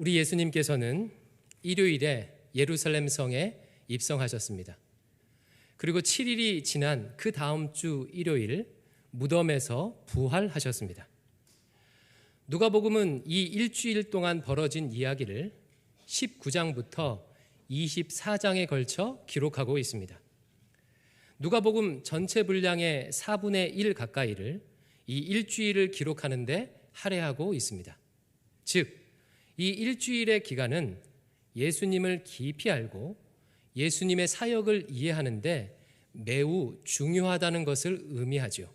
우리 예수님께서는 일요일에 예루살렘 성에 입성하셨습니다. 그리고 7일이 지난 그 다음 주 일요일 무덤에서 부활하셨습니다. 누가복음은 이 일주일 동안 벌어진 이야기를 19장부터 24장에 걸쳐 기록하고 있습니다. 누가복음 전체 분량의 4분의 1 가까이를 이 일주일을 기록하는데 할애하고 있습니다. 즉, 이 일주일의 기간은 예수님을 깊이 알고 예수님의 사역을 이해하는데 매우 중요하다는 것을 의미하죠.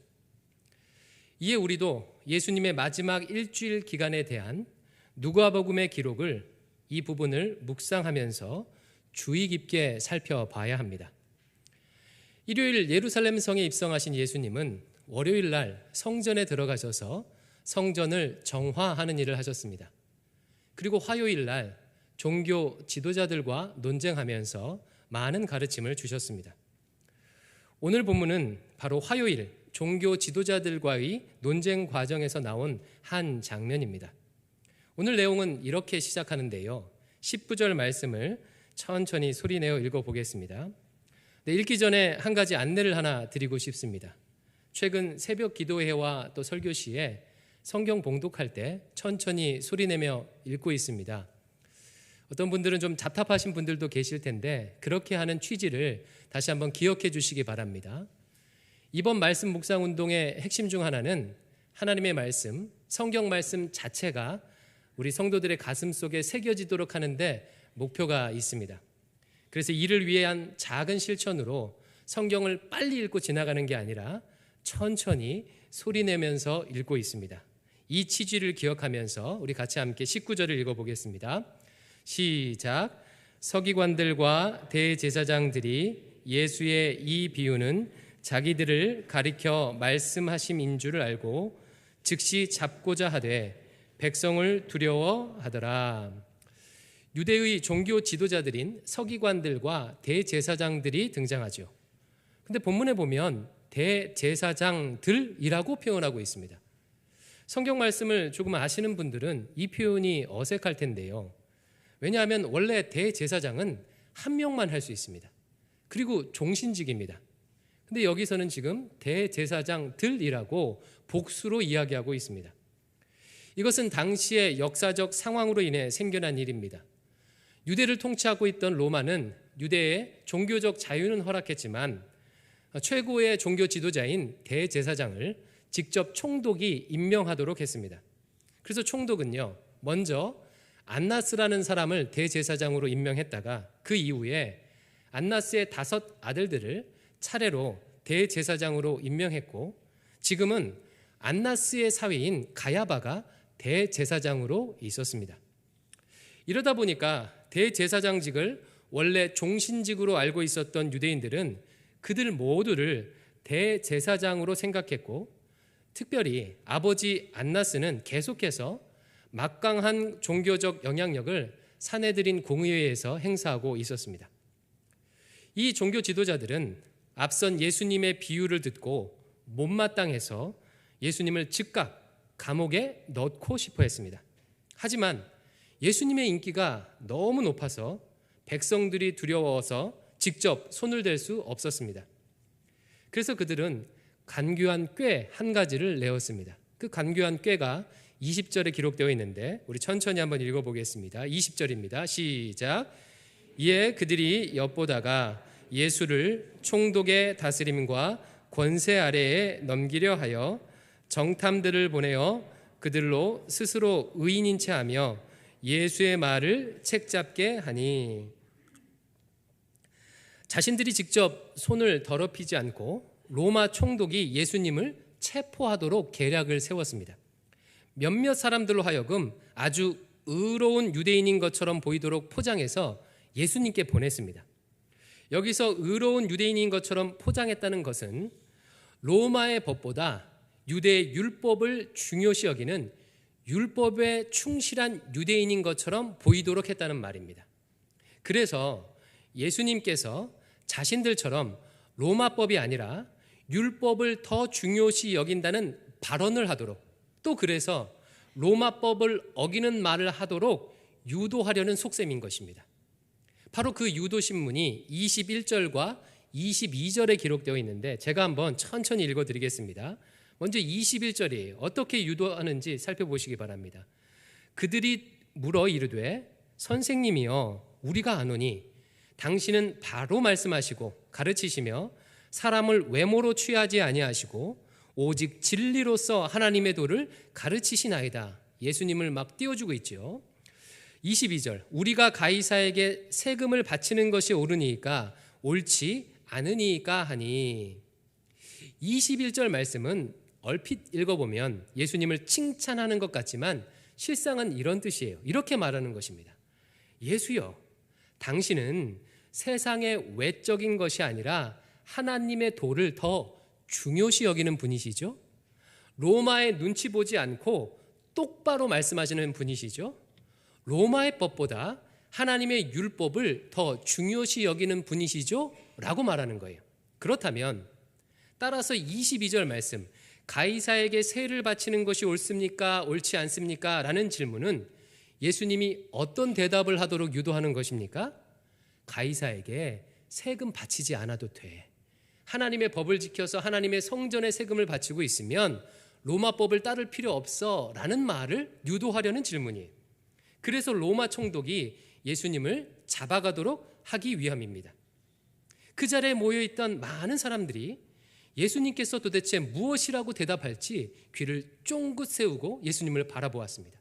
이에 우리도 예수님의 마지막 일주일 기간에 대한 누가복음의 기록을 이 부분을 묵상하면서 주의 깊게 살펴봐야 합니다. 일요일 예루살렘 성에 입성하신 예수님은 월요일 날 성전에 들어가셔서 성전을 정화하는 일을 하셨습니다. 그리고 화요일 날 종교 지도자들과 논쟁하면서 많은 가르침을 주셨습니다. 오늘 본문은 바로 화요일 종교 지도자들과의 논쟁 과정에서 나온 한 장면입니다. 오늘 내용은 이렇게 시작하는데요. 19절 말씀을 천천히 소리내어 읽어보겠습니다. 네, 읽기 전에 한 가지 안내를 하나 드리고 싶습니다. 최근 새벽 기도회와 또 설교 시에 성경 봉독할 때 천천히 소리내며 읽고 있습니다. 어떤 분들은 좀 답답하신 분들도 계실 텐데 그렇게 하는 취지를 다시 한번 기억해 주시기 바랍니다. 이번 말씀 묵상 운동의 핵심 중 하나는 하나님의 말씀, 성경 말씀 자체가 우리 성도들의 가슴 속에 새겨지도록 하는데 목표가 있습니다. 그래서 이를 위한 작은 실천으로 성경을 빨리 읽고 지나가는 게 아니라 천천히 소리 내면서 읽고 있습니다. 이 취지를 기억하면서 우리 같이 함께 19절을 읽어보겠습니다. 시작. 서기관들과 대제사장들이 예수의 이 비유는 자기들을 가리켜 말씀하심인 줄을 알고 즉시 잡고자 하되 백성을 두려워하더라. 유대의 종교 지도자들인 서기관들과 대제사장들이 등장하죠. 근데 본문에 보면 대제사장들이라고 표현하고 있습니다. 성경 말씀을 조금 아시는 분들은 이 표현이 어색할 텐데요. 왜냐하면 원래 대제사장은 한 명만 할 수 있습니다. 그리고 종신직입니다. 근데 여기서는 지금 대제사장들이라고 복수로 이야기하고 있습니다. 이것은 당시의 역사적 상황으로 인해 생겨난 일입니다. 유대를 통치하고 있던 로마는 유대의 종교적 자유는 허락했지만 최고의 종교 지도자인 대제사장을 직접 총독이 임명하도록 했습니다. 그래서 총독은요, 먼저 안나스라는 사람을 대제사장으로 임명했다가 그 이후에 안나스의 다섯 아들들을 차례로 대제사장으로 임명했고 지금은 안나스의 사위인 가야바가 대제사장으로 있었습니다. 이러다 보니까 대제사장직을 원래 종신직으로 알고 있었던 유대인들은 그들 모두를 대제사장으로 생각했고 특별히 아버지 안나스는 계속해서 막강한 종교적 영향력을 사내들인 공의회에서 행사하고 있었습니다. 이 종교 지도자들은 앞선 예수님의 비유를 듣고 못마땅해서 예수님을 즉각 감옥에 넣고 싶어 했습니다. 하지만 예수님의 인기가 너무 높아서 백성들이 두려워서 직접 손을 댈 수 없었습니다. 그래서 그들은 간교한 꾀 한 가지를 내었습니다. 그 간교한 꾀가 20절에 기록되어 있는데 우리 천천히 한번 읽어보겠습니다. 20절입니다. 시작. 이에 그들이 엿보다가 예수를 총독의 다스림과 권세 아래에 넘기려 하여 정탐들을 보내어 그들로 스스로 의인인 채 하며 예수의 말을 책잡게 하니 자신들이 직접 손을 더럽히지 않고 로마 총독이 예수님을 체포하도록 계략을 세웠습니다. 몇몇 사람들로 하여금 아주 의로운 유대인인 것처럼 보이도록 포장해서 예수님께 보냈습니다. 여기서 의로운 유대인인 것처럼 포장했다는 것은 로마의 법보다 유대의 율법을 중요시 여기는 율법에 충실한 유대인인 것처럼 보이도록 했다는 말입니다. 그래서 예수님께서 자신들처럼 로마법이 아니라 율법을 더 중요시 여긴다는 발언을 하도록 또 그래서 로마법을 어기는 말을 하도록 유도하려는 속셈인 것입니다. 바로 그 유도 신문이 21절과 22절에 기록되어 있는데 제가 한번 천천히 읽어 드리겠습니다. 먼저 21절이에요. 어떻게 유도하는지 살펴보시기 바랍니다. 그들이 물어 이르되 선생님이여 우리가 아노니 당신은 바로 말씀하시고 가르치시며 사람을 외모로 취하지 아니하시고 오직 진리로서 하나님의 도를 가르치시나이다. 예수님을 막 띄워주고 있죠. 22절 우리가 가이사에게 세금을 바치는 것이 옳으니까 옳지 않으니까 하니 21절 말씀은 얼핏 읽어보면 예수님을 칭찬하는 것 같지만 실상은 이런 뜻이에요. 이렇게 말하는 것입니다. 예수여, 당신은 세상의 외적인 것이 아니라 하나님의 도를 더 중요시 여기는 분이시죠? 로마의 눈치 보지 않고 똑바로 말씀하시는 분이시죠? 로마의 법보다 하나님의 율법을 더 중요시 여기는 분이시죠? 라고 말하는 거예요. 그렇다면 따라서 22절 말씀 가이사에게 세를 바치는 것이 옳습니까? 옳지 않습니까? 라는 질문은 예수님이 어떤 대답을 하도록 유도하는 것입니까? 가이사에게 세금 바치지 않아도 돼. 하나님의 법을 지켜서 하나님의 성전에 세금을 바치고 있으면 로마법을 따를 필요 없어 라는 말을 유도하려는 질문이에요. 그래서 로마 총독이 예수님을 잡아가도록 하기 위함입니다. 그 자리에 모여 있던 많은 사람들이 예수님께서 도대체 무엇이라고 대답할지 귀를 쫑긋 세우고 예수님을 바라보았습니다.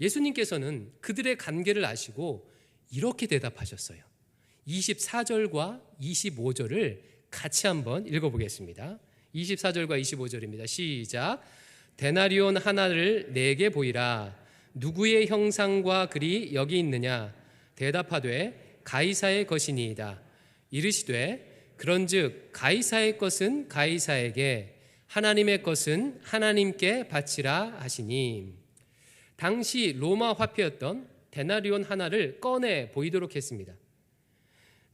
예수님께서는 그들의 관계를 아시고 이렇게 대답하셨어요. 24절과 25절을 같이 한번 읽어보겠습니다. 24절과 25절입니다. 시작. 데나리온 하나를 내게 보이라. 누구의 형상과 글이 여기 있느냐? 대답하되 가이사의 것이니이다. 이르시되 그런즉 가이사의 것은 가이사에게 하나님의 것은 하나님께 바치라 하시니 당시 로마 화폐였던 데나리온 하나를 꺼내 보이도록 했습니다.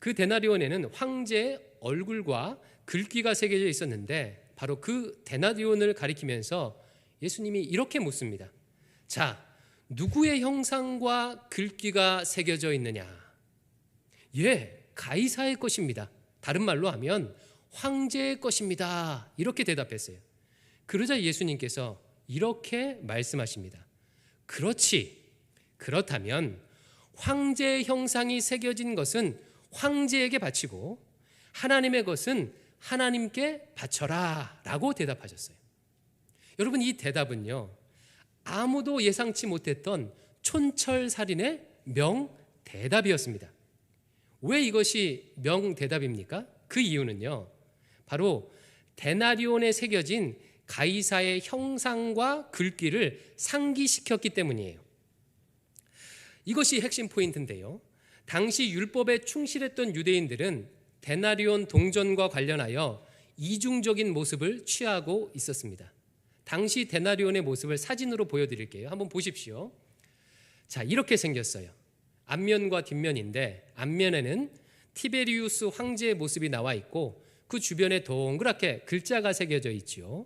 그 데나리온에는 황제의 얼굴과 글귀가 새겨져 있었는데 바로 그 데나리온을 가리키면서 예수님이 이렇게 묻습니다. 자, 누구의 형상과 글귀가 새겨져 있느냐? 예, 가이사의 것입니다. 다른 말로 하면 황제의 것입니다. 이렇게 대답했어요. 그러자 예수님께서 이렇게 말씀하십니다. 그렇지. 그렇다면 황제의 형상이 새겨진 것은 황제에게 바치고 하나님의 것은 하나님께 바쳐라 라고 대답하셨어요. 여러분 이 대답은요. 아무도 예상치 못했던 촌철살인의 명대답이었습니다. 왜 이것이 명대답입니까? 그 이유는요. 바로 데나리온에 새겨진 가이사의 형상과 글귀를 상기시켰기 때문이에요. 이것이 핵심 포인트인데요. 당시 율법에 충실했던 유대인들은 데나리온 동전과 관련하여 이중적인 모습을 취하고 있었습니다. 당시 데나리온의 모습을 사진으로 보여드릴게요. 한번 보십시오. 자, 이렇게 생겼어요. 앞면과 뒷면인데 앞면에는 티베리우스 황제의 모습이 나와 있고 그 주변에 동그랗게 글자가 새겨져 있지요.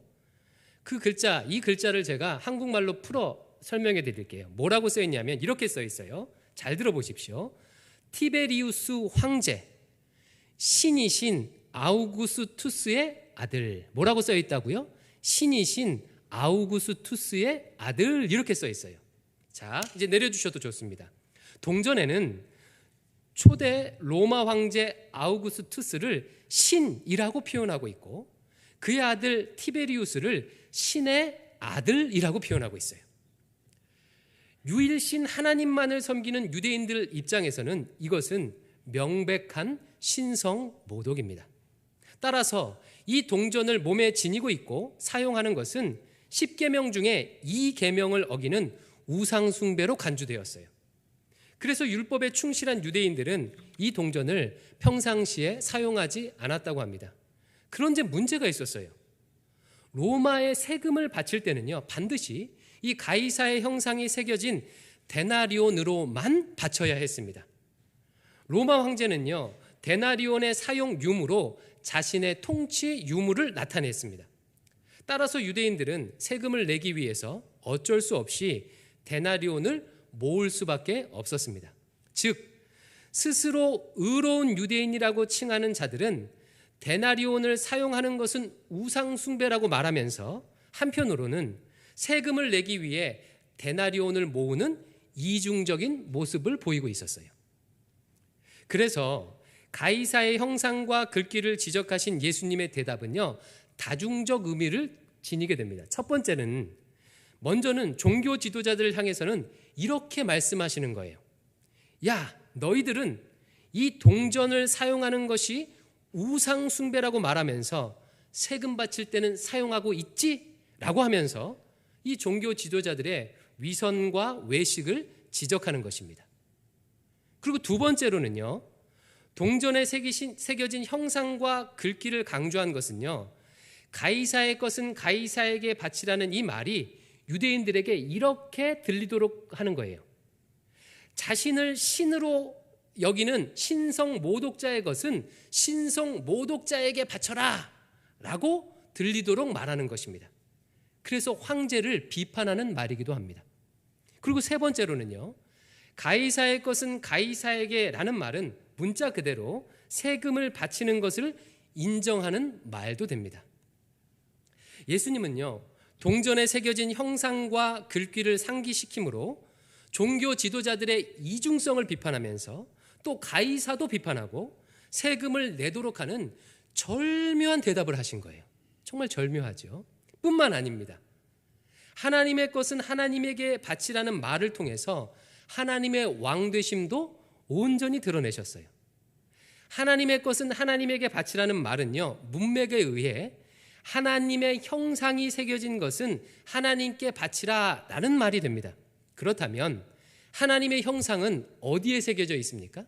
그 글자, 이 글자를 제가 한국말로 풀어 설명해 드릴게요. 뭐라고 써 있냐면 이렇게 써 있어요. 잘 들어보십시오. 티베리우스 황제, 신이신 아우구스투스의 아들. 뭐라고 써 있다고요? 신이신 아우구스투스의 아들 이렇게 써 있어요. 자, 이제 내려 주셔도 좋습니다. 동전에는 초대 로마 황제 아우구스투스를 신이라고 표현하고 있고 그의 아들 티베리우스를 신의 아들이라고 표현하고 있어요. 유일신 하나님만을 섬기는 유대인들 입장에서는 이것은 명백한 신성 모독입니다. 따라서 이 동전을 몸에 지니고 있고 사용하는 것은 10계명 중에 이 계명을 어기는 우상 숭배로 간주되었어요. 그래서 율법에 충실한 유대인들은 이 동전을 평상시에 사용하지 않았다고 합니다. 그런데 문제가 있었어요. 로마의 세금을 바칠 때는요, 반드시 이 가이사의 형상이 새겨진 데나리온으로만 바쳐야 했습니다. 로마 황제는요, 데나리온의 사용 유무로 자신의 통치 유무를 나타냈습니다. 따라서 유대인들은 세금을 내기 위해서 어쩔 수 없이 데나리온을 모을 수밖에 없었습니다. 즉 스스로 의로운 유대인이라고 칭하는 자들은 데나리온을 사용하는 것은 우상 숭배라고 말하면서 한편으로는 세금을 내기 위해 데나리온을 모으는 이중적인 모습을 보이고 있었어요. 그래서 가이사의 형상과 글귀를 지적하신 예수님의 대답은요, 다중적 의미를 지니게 됩니다. 첫 번째는, 먼저는 종교 지도자들을 향해서는 이렇게 말씀하시는 거예요. 야, 너희들은 이 동전을 사용하는 것이 우상숭배라고 말하면서 세금 바칠 때는 사용하고 있지? 라고 하면서 이 종교 지도자들의 위선과 외식을 지적하는 것입니다. 그리고 두 번째로는요, 동전에 새겨진 형상과 글귀를 강조한 것은요, 가이사의 것은 가이사에게 바치라는 이 말이 유대인들에게 이렇게 들리도록 하는 거예요. 자신을 신으로 여기는 신성 모독자의 것은 신성 모독자에게 바쳐라 라고 들리도록 말하는 것입니다. 그래서 황제를 비판하는 말이기도 합니다. 그리고 세 번째로는요. 가이사의 것은 가이사에게 라는 말은 문자 그대로 세금을 바치는 것을 인정하는 말도 됩니다. 예수님은요. 동전에 새겨진 형상과 글귀를 상기시키므로 종교 지도자들의 이중성을 비판하면서 또 가이사도 비판하고 세금을 내도록 하는 절묘한 대답을 하신 거예요. 정말 절묘하죠. 뿐만 아닙니다. 하나님의 것은 하나님에게 바치라는 말을 통해서 하나님의 왕되심도 온전히 드러내셨어요. 하나님의 것은 하나님에게 바치라는 말은요, 문맥에 의해 하나님의 형상이 새겨진 것은 하나님께 바치라 라는 말이 됩니다. 그렇다면 하나님의 형상은 어디에 새겨져 있습니까?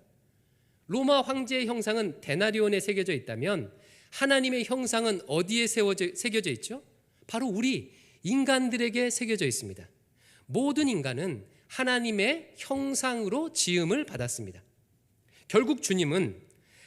로마 황제의 형상은 데나리온에 새겨져 있다면 하나님의 형상은 어디에 새겨져 있죠? 바로 우리 인간들에게 새겨져 있습니다. 모든 인간은 하나님의 형상으로 지음을 받았습니다. 결국 주님은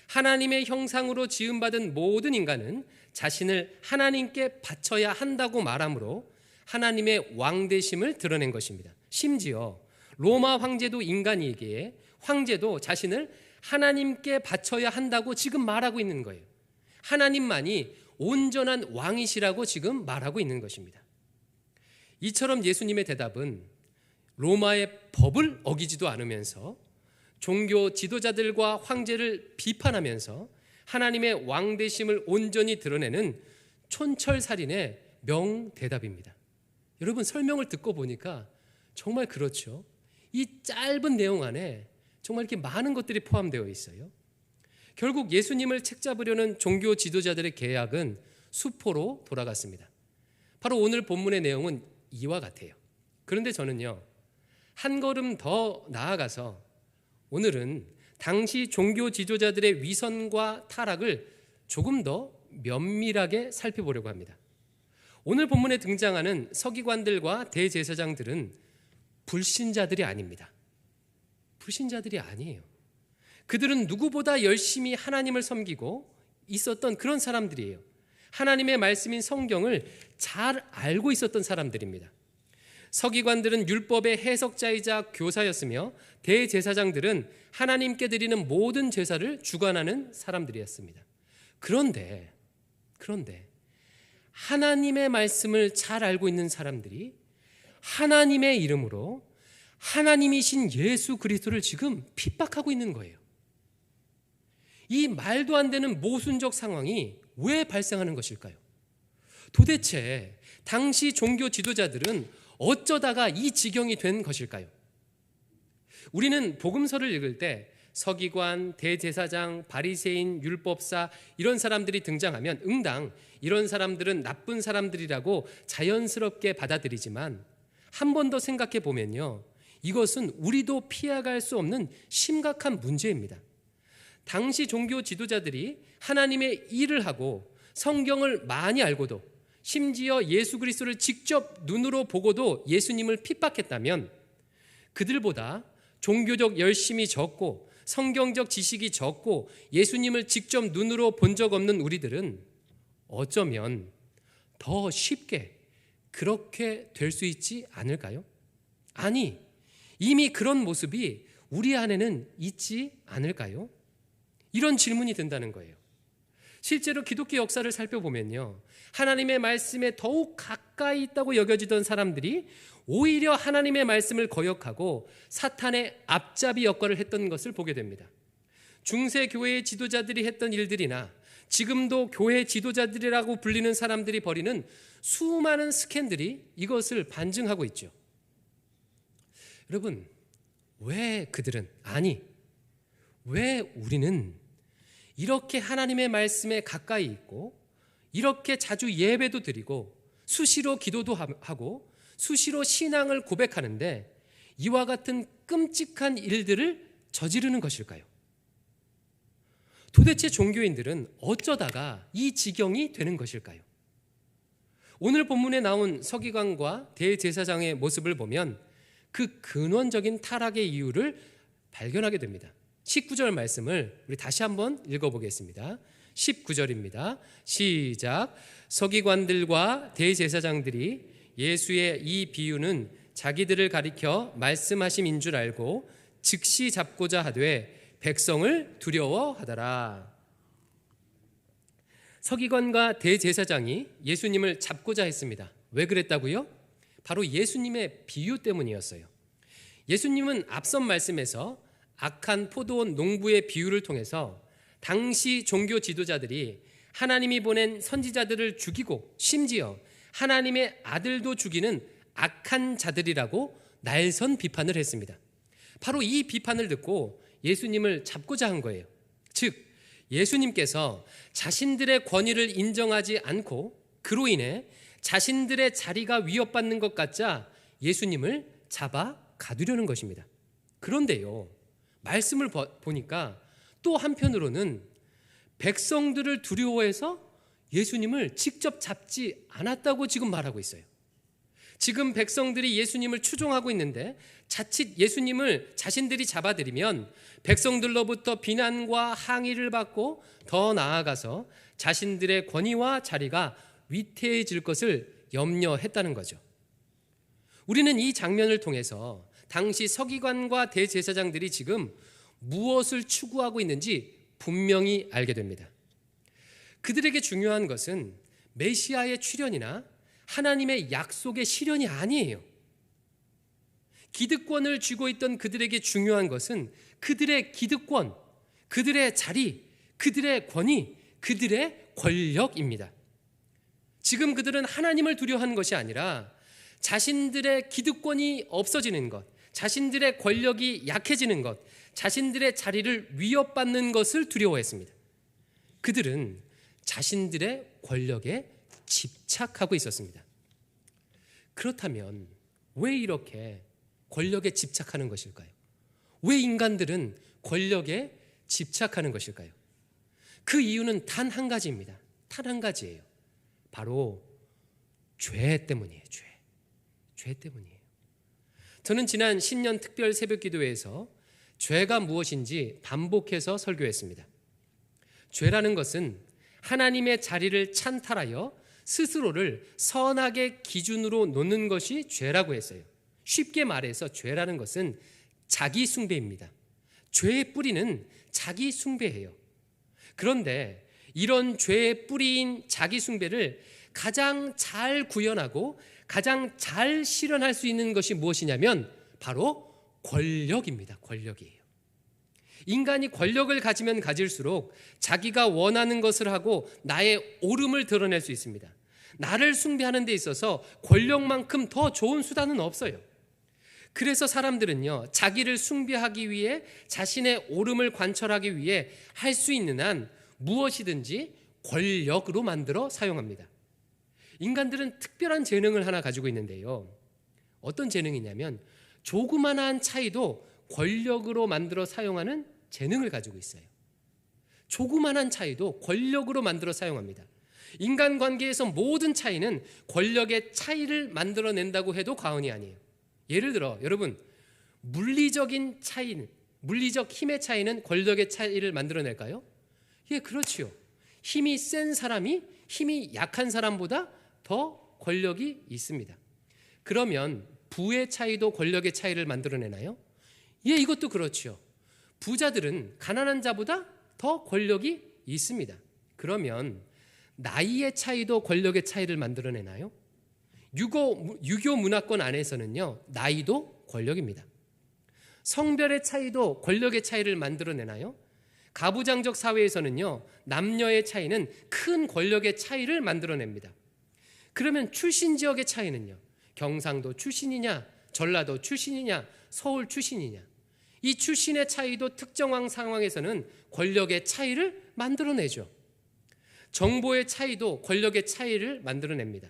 하나님의 형상으로 지음받은 모든 인간은 자신을 하나님께 바쳐야 한다고 말하므로 하나님의 왕대심을 드러낸 것입니다. 심지어 로마 황제도 인간이기에 황제도 자신을 하나님께 바쳐야 한다고 지금 말하고 있는 거예요. 하나님만이 온전한 왕이시라고 지금 말하고 있는 것입니다. 이처럼 예수님의 대답은 로마의 법을 어기지도 않으면서 종교 지도자들과 황제를 비판하면서 하나님의 왕대심을 온전히 드러내는 촌철살인의 명대답입니다. 여러분 설명을 듣고 보니까 정말 그렇죠. 이 짧은 내용 안에 정말 이렇게 많은 것들이 포함되어 있어요. 결국 예수님을 책잡으려는 종교 지도자들의 계약은 수포로 돌아갔습니다. 바로 오늘 본문의 내용은 이와 같아요. 그런데 저는요, 한 걸음 더 나아가서 오늘은 당시 종교 지도자들의 위선과 타락을 조금 더 면밀하게 살펴보려고 합니다. 오늘 본문에 등장하는 서기관들과 대제사장들은 불신자들이 아닙니다. 불신자들이 아니에요. 그들은 누구보다 열심히 하나님을 섬기고 있었던 그런 사람들이에요. 하나님의 말씀인 성경을 잘 알고 있었던 사람들입니다. 서기관들은 율법의 해석자이자 교사였으며 대제사장들은 하나님께 드리는 모든 제사를 주관하는 사람들이었습니다. 그런데 그런데 하나님의 말씀을 잘 알고 있는 사람들이 하나님의 이름으로 하나님이신 예수 그리스도를 지금 핍박하고 있는 거예요. 이 말도 안 되는 모순적 상황이 왜 발생하는 것일까요? 도대체 당시 종교 지도자들은 어쩌다가 이 지경이 된 것일까요? 우리는 복음서를 읽을 때 서기관, 대제사장, 바리새인, 율법사 이런 사람들이 등장하면 응당 이런 사람들은 나쁜 사람들이라고 자연스럽게 받아들이지만 한 번 더 생각해 보면요. 이것은 우리도 피해갈 수 없는 심각한 문제입니다. 당시 종교 지도자들이 하나님의 일을 하고 성경을 많이 알고도 심지어 예수 그리스도를 직접 눈으로 보고도 예수님을 핍박했다면 그들보다 종교적 열심이 적고 성경적 지식이 적고 예수님을 직접 눈으로 본 적 없는 우리들은 어쩌면 더 쉽게 그렇게 될 수 있지 않을까요? 아니, 이미 그런 모습이 우리 안에는 있지 않을까요? 이런 질문이 든다는 거예요. 실제로 기독교 역사를 살펴보면요. 하나님의 말씀에 더욱 가까이 있다고 여겨지던 사람들이 오히려 하나님의 말씀을 거역하고 사탄의 앞잡이 역할을 했던 것을 보게 됩니다. 중세 교회의 지도자들이 했던 일들이나 지금도 교회 지도자들이라고 불리는 사람들이 벌이는 수많은 스캔들이 이것을 반증하고 있죠. 여러분, 왜 그들은 아니 왜 우리는 이렇게 하나님의 말씀에 가까이 있고 이렇게 자주 예배도 드리고 수시로 기도도 하고 수시로 신앙을 고백하는데 이와 같은 끔찍한 일들을 저지르는 것일까요? 도대체 종교인들은 어쩌다가 이 지경이 되는 것일까요? 오늘 본문에 나온 서기관과 대제사장의 모습을 보면 그 근원적인 타락의 이유를 발견하게 됩니다. 19절 말씀을 우리 다시 한번 읽어보겠습니다. 19절입니다. 시작. 서기관들과 대제사장들이 예수의 이 비유는 자기들을 가리켜 말씀하심인 줄 알고 즉시 잡고자 하되 백성을 두려워하더라. 서기관과 대제사장이 예수님을 잡고자 했습니다. 왜 그랬다고요? 바로 예수님의 비유 때문이었어요. 예수님은 앞선 말씀에서 악한 포도원 농부의 비유를 통해서 당시 종교 지도자들이 하나님이 보낸 선지자들을 죽이고 심지어 하나님의 아들도 죽이는 악한 자들이라고 날선 비판을 했습니다. 바로 이 비판을 듣고 예수님을 잡고자 한 거예요. 즉, 예수님께서 자신들의 권위를 인정하지 않고 그로 인해 자신들의 자리가 위협받는 것 같자 예수님을 잡아 가두려는 것입니다. 그런데요, 말씀을 보니까 또 한편으로는 백성들을 두려워해서 예수님을 직접 잡지 않았다고 지금 말하고 있어요. 지금 백성들이 예수님을 추종하고 있는데 자칫 예수님을 자신들이 잡아들이면 백성들로부터 비난과 항의를 받고 더 나아가서 자신들의 권위와 자리가 위태해질 것을 염려했다는 거죠. 우리는 이 장면을 통해서 당시 서기관과 대제사장들이 지금 무엇을 추구하고 있는지 분명히 알게 됩니다. 그들에게 중요한 것은 메시아의 출현이나 하나님의 약속의 실현이 아니에요. 기득권을 쥐고 있던 그들에게 중요한 것은 그들의 기득권, 그들의 자리, 그들의 권위, 그들의 권력입니다. 지금 그들은 하나님을 두려워하는 것이 아니라 자신들의 기득권이 없어지는 것, 자신들의 권력이 약해지는 것, 자신들의 자리를 위협받는 것을 두려워했습니다. 그들은 자신들의 권력에 집착하고 있었습니다. 그렇다면 왜 이렇게 권력에 집착하는 것일까요? 왜 인간들은 권력에 집착하는 것일까요? 그 이유는 단 한 가지입니다. 단 한 가지예요. 바로 죄 때문이에요. 죄. 죄 때문이에요. 저는 지난 신년 특별 새벽 기도회에서 죄가 무엇인지 반복해서 설교했습니다. 죄라는 것은 하나님의 자리를 찬탈하여 스스로를 선하게 기준으로 놓는 것이 죄라고 했어요. 쉽게 말해서 죄라는 것은 자기 숭배입니다. 죄의 뿌리는 자기 숭배예요. 그런데 이런 죄의 뿌리인 자기 숭배를 가장 잘 구현하고 가장 잘 실현할 수 있는 것이 무엇이냐면 바로 권력입니다. 권력이에요. 인간이 권력을 가지면 가질수록 자기가 원하는 것을 하고 나의 옳음을 드러낼 수 있습니다. 나를 숭배하는 데 있어서 권력만큼 더 좋은 수단은 없어요. 그래서 사람들은요, 자기를 숭배하기 위해 자신의 옳음을 관철하기 위해 할 수 있는 한 무엇이든지 권력으로 만들어 사용합니다. 인간들은 특별한 재능을 하나 가지고 있는데요. 어떤 재능이냐면 조그만한 차이도 권력으로 만들어 사용하는 재능을 가지고 있어요. 조그만한 차이도 권력으로 만들어 사용합니다. 인간 관계에서 모든 차이는 권력의 차이를 만들어낸다고 해도 과언이 아니에요. 예를 들어 여러분 물리적인 차이는 물리적 힘의 차이는 권력의 차이를 만들어낼까요? 예, 그렇지요. 힘이 센 사람이 힘이 약한 사람보다 더 권력이 있습니다. 그러면 부의 차이도 권력의 차이를 만들어내나요? 예, 이것도 그렇죠. 부자들은 가난한 자보다 더 권력이 있습니다. 그러면 나이의 차이도 권력의 차이를 만들어내나요? 유교, 유교 문화권 안에서는요, 나이도 권력입니다. 성별의 차이도 권력의 차이를 만들어내나요? 가부장적 사회에서는요, 남녀의 차이는 큰 권력의 차이를 만들어냅니다. 그러면 출신 지역의 차이는요, 경상도 출신이냐, 전라도 출신이냐, 서울 출신이냐, 이 출신의 차이도 특정한 상황에서는 권력의 차이를 만들어내죠. 정보의 차이도 권력의 차이를 만들어냅니다.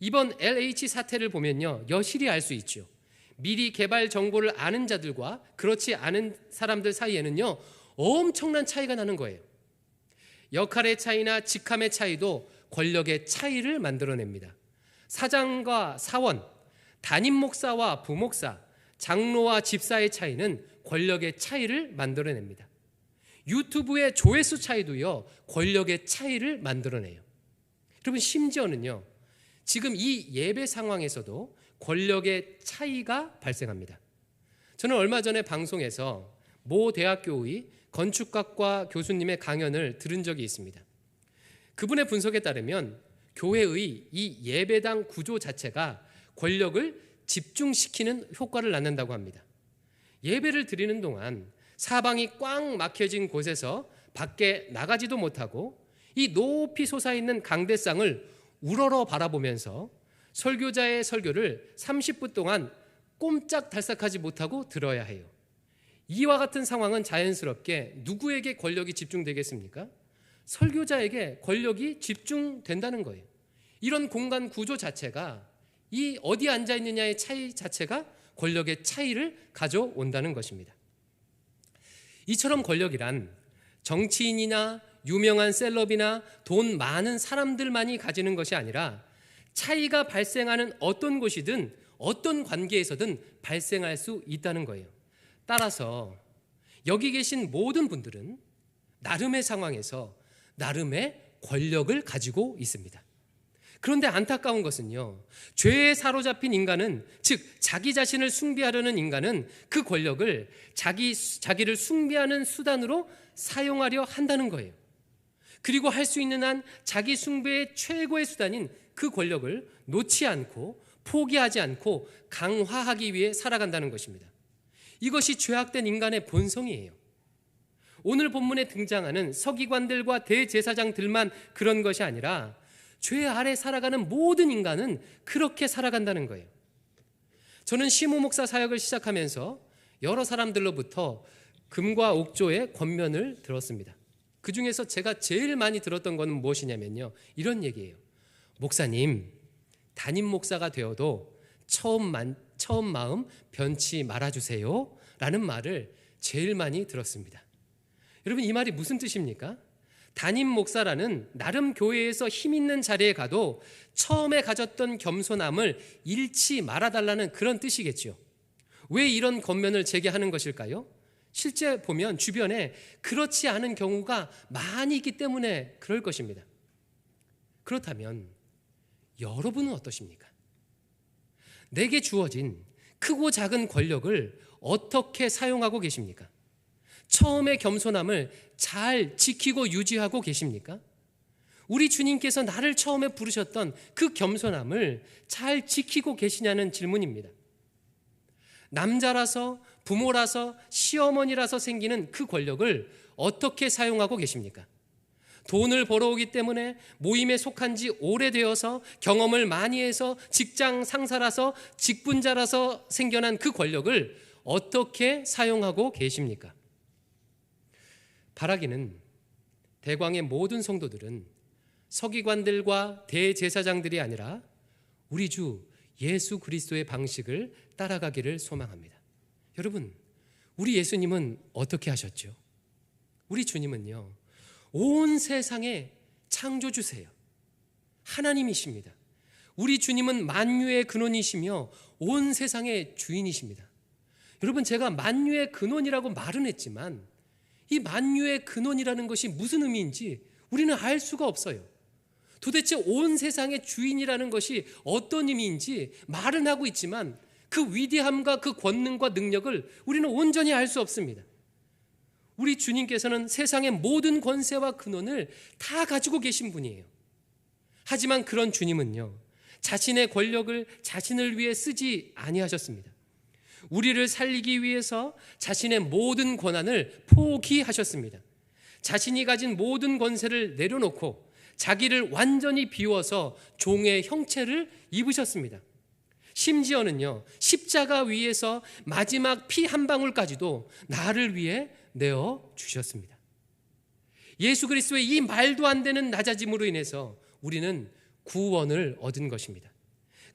이번 LH 사태를 보면요, 여실히 알 수 있죠. 미리 개발 정보를 아는 자들과 그렇지 않은 사람들 사이에는요, 엄청난 차이가 나는 거예요. 역할의 차이나 직함의 차이도 권력의 차이를 만들어냅니다. 사장과 사원, 담임 목사와 부목사, 장로와 집사의 차이는 권력의 차이를 만들어냅니다. 유튜브의 조회수 차이도요, 권력의 차이를 만들어내요. 여러분, 심지어는요, 지금 이 예배 상황에서도 권력의 차이가 발생합니다. 저는 얼마 전에 방송에서 모 대학교의 건축학과 교수님의 강연을 들은 적이 있습니다. 그분의 분석에 따르면 교회의 이 예배당 구조 자체가 권력을 집중시키는 효과를 낳는다고 합니다. 예배를 드리는 동안 사방이 꽉 막혀진 곳에서 밖에 나가지도 못하고 이 높이 솟아있는 강대상을 우러러 바라보면서 설교자의 설교를 30분 동안 꼼짝 달싹하지 못하고 들어야 해요. 이와 같은 상황은 자연스럽게 누구에게 권력이 집중되겠습니까? 설교자에게 권력이 집중된다는 거예요. 이런 공간 구조 자체가 이 어디 앉아 있느냐의 차이 자체가 권력의 차이를 가져온다는 것입니다. 이처럼 권력이란 정치인이나 유명한 셀럽이나 돈 많은 사람들만이 가지는 것이 아니라 차이가 발생하는 어떤 곳이든 어떤 관계에서든 발생할 수 있다는 거예요. 따라서 여기 계신 모든 분들은 나름의 상황에서 나름의 권력을 가지고 있습니다. 그런데 안타까운 것은요, 죄에 사로잡힌 인간은, 즉, 자기 자신을 숭배하려는 인간은 그 권력을 자기, 자기를 숭배하는 수단으로 사용하려 한다는 거예요. 그리고 할 수 있는 한 자기 숭배의 최고의 수단인 그 권력을 놓지 않고 포기하지 않고 강화하기 위해 살아간다는 것입니다. 이것이 죄악된 인간의 본성이에요. 오늘 본문에 등장하는 서기관들과 대제사장들만 그런 것이 아니라 죄 아래 살아가는 모든 인간은 그렇게 살아간다는 거예요. 저는 시모 목사 사역을 시작하면서 여러 사람들로부터 금과 옥조의 권면을 들었습니다. 그 중에서 제가 제일 많이 들었던 것은 무엇이냐면요. 이런 얘기예요. 목사님, 담임 목사가 되어도 처음, 만, 처음 마음 변치 말아주세요. 라는 말을 제일 많이 들었습니다. 여러분, 이 말이 무슨 뜻입니까? 담임 목사라는 나름 교회에서 힘 있는 자리에 가도 처음에 가졌던 겸손함을 잃지 말아달라는 그런 뜻이겠죠. 왜 이런 권면을 제기하는 것일까요? 실제 보면 주변에 그렇지 않은 경우가 많이 있기 때문에 그럴 것입니다. 그렇다면 여러분은 어떠십니까? 내게 주어진 크고 작은 권력을 어떻게 사용하고 계십니까? 처음의 겸손함을 잘 지키고 유지하고 계십니까? 우리 주님께서 나를 처음에 부르셨던 그 겸손함을 잘 지키고 계시냐는 질문입니다. 남자라서 부모라서 시어머니라서 생기는 그 권력을 어떻게 사용하고 계십니까? 돈을 벌어오기 때문에 모임에 속한 지 오래되어서 경험을 많이 해서 직장 상사라서 직분자라서 생겨난 그 권력을 어떻게 사용하고 계십니까? 바라기는 대광의 모든 성도들은 서기관들과 대제사장들이 아니라 우리 주 예수 그리스도의 방식을 따라가기를 소망합니다. 여러분, 우리 예수님은 어떻게 하셨죠? 우리 주님은요, 온 세상의 창조주세요. 하나님이십니다. 우리 주님은 만유의 근원이시며 온 세상의 주인이십니다. 여러분, 제가 만유의 근원이라고 말은 했지만 이 만유의 근원이라는 것이 무슨 의미인지 우리는 알 수가 없어요. 도대체 온 세상의 주인이라는 것이 어떤 의미인지 말은 하고 있지만 그 위대함과 그 권능과 능력을 우리는 온전히 알 수 없습니다. 우리 주님께서는 세상의 모든 권세와 근원을 다 가지고 계신 분이에요. 하지만 그런 주님은요, 자신의 권력을 자신을 위해 쓰지 아니하셨습니다. 우리를 살리기 위해서 자신의 모든 권한을 포기하셨습니다. 자신이 가진 모든 권세를 내려놓고 자기를 완전히 비워서 종의 형체를 입으셨습니다. 심지어는요, 십자가 위에서 마지막 피 한 방울까지도 나를 위해 내어 주셨습니다. 예수 그리스도의 이 말도 안 되는 낮아짐으로 인해서 우리는 구원을 얻은 것입니다.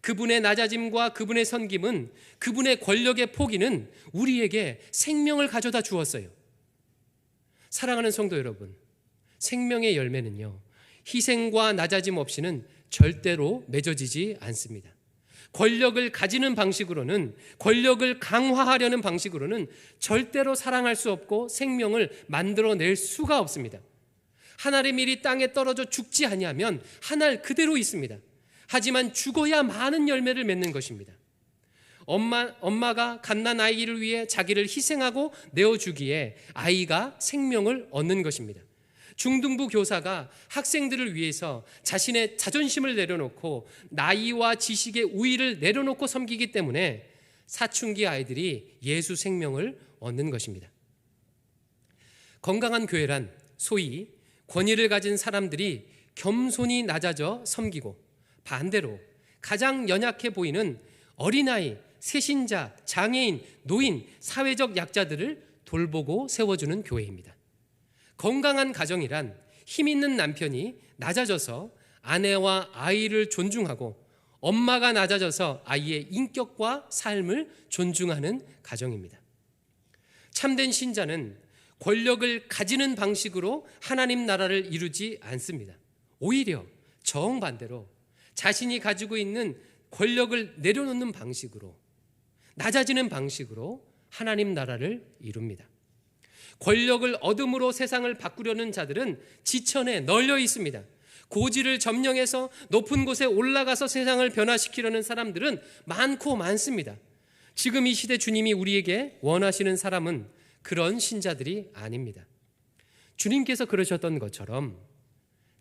그분의 낮아짐과 그분의 선김은 그분의 권력의 포기는 우리에게 생명을 가져다 주었어요. 사랑하는 성도 여러분, 생명의 열매는요, 희생과 낮아짐 없이는 절대로 맺어지지 않습니다. 권력을 가지는 방식으로는 권력을 강화하려는 방식으로는 절대로 사랑할 수 없고 생명을 만들어낼 수가 없습니다. 하늘의 밀이 땅에 떨어져 죽지 아니하면 하늘 그대로 있습니다. 하지만 죽어야 많은 열매를 맺는 것입니다. 엄마, 엄마가 갓난 아이를 위해 자기를 희생하고 내어주기에 아이가 생명을 얻는 것입니다. 중등부 교사가 학생들을 위해서 자신의 자존심을 내려놓고 나이와 지식의 우위를 내려놓고 섬기기 때문에 사춘기 아이들이 예수 생명을 얻는 것입니다. 건강한 교회란 소위 권위를 가진 사람들이 겸손히 낮아져 섬기고 반대로 가장 연약해 보이는 어린아이, 세신자, 장애인, 노인, 사회적 약자들을 돌보고 세워주는 교회입니다. 건강한 가정이란 힘 있는 남편이 낮아져서 아내와 아이를 존중하고 엄마가 낮아져서 아이의 인격과 삶을 존중하는 가정입니다. 참된 신자는 권력을 가지는 방식으로 하나님 나라를 이루지 않습니다. 오히려 정반대로 자신이 가지고 있는 권력을 내려놓는 방식으로 낮아지는 방식으로 하나님 나라를 이룹니다. 권력을 얻음으로 세상을 바꾸려는 자들은 지천에 널려 있습니다. 고지를 점령해서 높은 곳에 올라가서 세상을 변화시키려는 사람들은 많고 많습니다. 지금 이 시대 주님이 우리에게 원하시는 사람은 그런 신자들이 아닙니다. 주님께서 그러셨던 것처럼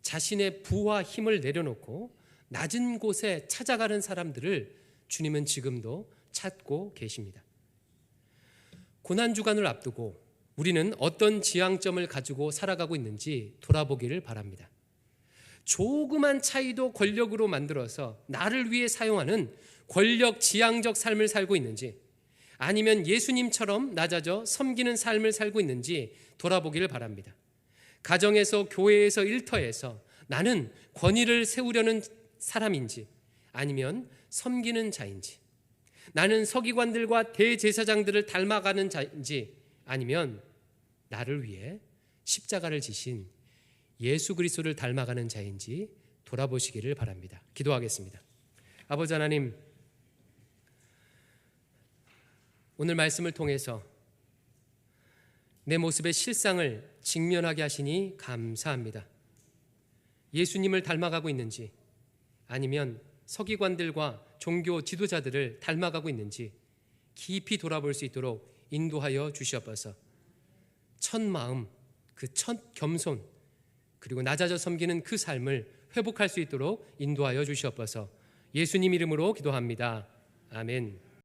자신의 부와 힘을 내려놓고 낮은 곳에 찾아가는 사람들을 주님은 지금도 찾고 계십니다. 고난 주간을 앞두고 우리는 어떤 지향점을 가지고 살아가고 있는지 돌아보기를 바랍니다. 조그만 차이도 권력으로 만들어서 나를 위해 사용하는 권력 지향적 삶을 살고 있는지 아니면 예수님처럼 낮아져 섬기는 삶을 살고 있는지 돌아보기를 바랍니다. 가정에서 교회에서 일터에서 나는 권위를 세우려는 사람인지 아니면 섬기는 자인지 나는 서기관들과 대제사장들을 닮아가는 자인지 아니면 나를 위해 십자가를 지신 예수 그리스도를 닮아가는 자인지 돌아보시기를 바랍니다. 기도하겠습니다. 아버지 하나님 오늘 말씀을 통해서 내 모습의 실상을 직면하게 하시니 감사합니다. 예수님을 닮아가고 있는지 아니면 서기관들과 종교 지도자들을 닮아가고 있는지 깊이 돌아볼 수 있도록 인도하여 주시옵소서. 첫 마음, 그 첫 겸손, 그리고 낮아져 섬기는 그 삶을 회복할 수 있도록 인도하여 주시옵소서. 예수님 이름으로 기도합니다. 아멘.